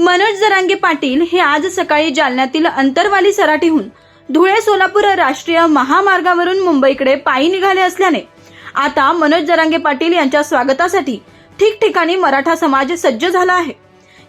मनोज जरांगे पाटील हे आज सकाळी जालन्यातील अंतरवाली सराटीहून धुळे सोलापूर राष्ट्रीय महामार्गावरून मुंबईकडे पायी निघाले असल्याने आता मनोज जरांगे पाटील यांच्या स्वागतासाठी ठिकठिकाणी मराठा समाज सज्ज झाला आहे.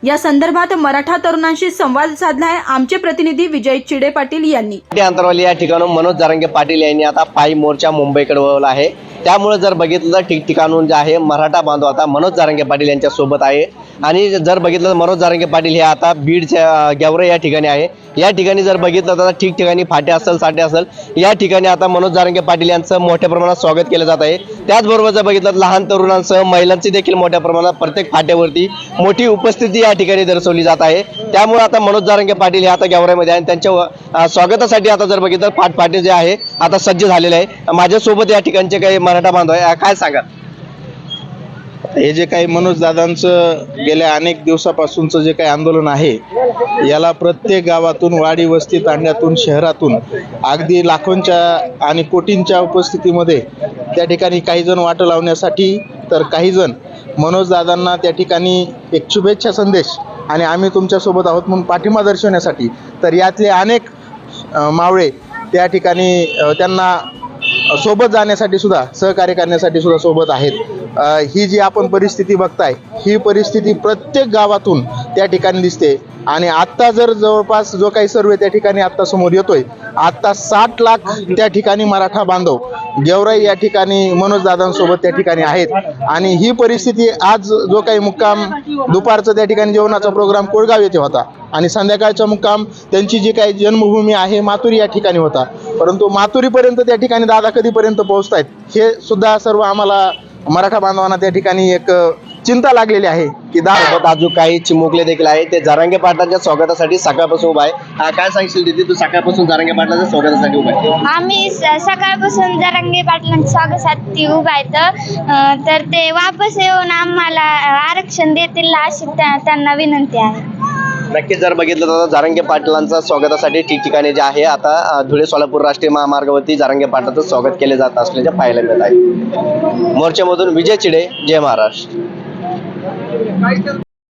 या संदर्भात मराठा तरुणांशी संवाद साधलाय आमचे प्रतिनिधी विजय चिडे पाटील यांनी. अंतरवाली या ठिकाणून मनोज जरांगे पाटील यांनी आता पायी मोर्चा मुंबईकडे वळवला आहे. त्यामुळे जर बघितलं तर ठिकठिकाणून जे आहे मराठा बांधव आता मनोज जारंगे पाटील यांच्या सोबत आहे. आणि जर बघितलं तर मनोज जारंगे पाटील हे आता बीडच्या गेवरे या ठिकाणी आहे. या ठिकाणी जर बघितलं तर ठिकठिकाणी फाटे असेल साठे असेल या ठिकाणी आता मनोज जारंगे पाटील यांचं मोठ्या प्रमाणात स्वागत केलं जात आहे. त्याचबरोबर जर बघितलं तर लहान तरुणांसह महिलांची देखील मोठ्या प्रमाणात प्रत्येक फाट्यावरती मोठी उपस्थिती या ठिकाणी दर्शवली जात आहे. त्यामुळे आता मनोज जारंगे पाटील हे आता गेवऱ्यामध्ये आहे. आणि त्यांच्या स्वागतासाठी आता जर बघितलं फाटफाटे फाट जे आहे आता सज्ज झालेले आहे. माझ्यासोबत या ठिकाणचे काही मराठा बांधव आहे. काय सांगा हे जे काही मनोज दादांचं गेल्या अनेक दिवसापासूनचं जे काही आंदोलन आहे याला प्रत्येक गावातून वाडी वस्ती तांड्यातून शहरातून अगदी लाखोंच्या आणि कोटींच्या उपस्थितीमध्ये त्या ठिकाणी काही जण वाटं लावण्यासाठी तर काही जण मनोज दादांना त्या ठिकाणी एक शुभेच्छा संदेश आणि आम्ही तुमच्यासोबत आहोत म्हणून पाठिंबा दर्शवण्यासाठी. तर यातले अनेक मावळे त्या ठिकाणी त्यांना सोबत जाण्यासाठी सुद्धा सहकार्य करण्यासाठी सुद्धा सोबत आहेत. ही जी आपण परिस्थिती बघताय ही परिस्थिती प्रत्येक गावातून त्या ठिकाणी दिसते. आणि आत्ता जर जवळपास जो काही सर्वे त्या ठिकाणी आत्ता समोर येतोय आत्ता साठ लाख त्या ठिकाणी मराठा बांधव गेवराई या ठिकाणी मनोज दादांसोबत त्या ठिकाणी आहेत. आणि ही परिस्थिती आज जो काही मुक्काम दुपारचं त्या ठिकाणी जेवणाचा प्रोग्राम कोळगाव येथे होता. आणि संध्याकाळचा मुक्काम त्यांची जी काही जन्मभूमी आहे मातुरी या ठिकाणी होता. परंतु मातुरीपर्यंत त्या ठिकाणी दादा कधीपर्यंत पोहोचत आहेत हे सुद्धा सर्व आम्हाला मराठा बांधवांना त्या ठिकाणी एक चिंता लागलेली आहे की दादा सोबत अजून काही चिमुकले देखील आहे ते जारंगे पाटलांच्या स्वागतासाठी सकाळपासून उभा आहे. काय सांगशील तिथे तू सकाळपासून जारंगे पाटलांच्या स्वागतासाठी उभा आहे. आम्ही स- सकाळपासून जरांगे पाटलांच्या स्वागतासाठी उभा आहेत अं, तर ते वापस येऊन आम्हाला आरक्षण देतील अशी त्या- त्यांना विनंती आहे. नक्कीच जर बघितलं तर जारंगे पाटलांचा स्वागतासाठी ठिकठिकाणी जे आहे आता अ, धुळे सोलापूर राष्ट्रीय महामार्गावरती जारंगे पाटलाचं स्वागत केले जात असल्याचे पाहायला मिळत आहे. मोर्चामधून विजय चिडे जय महाराष्ट्र. reicht das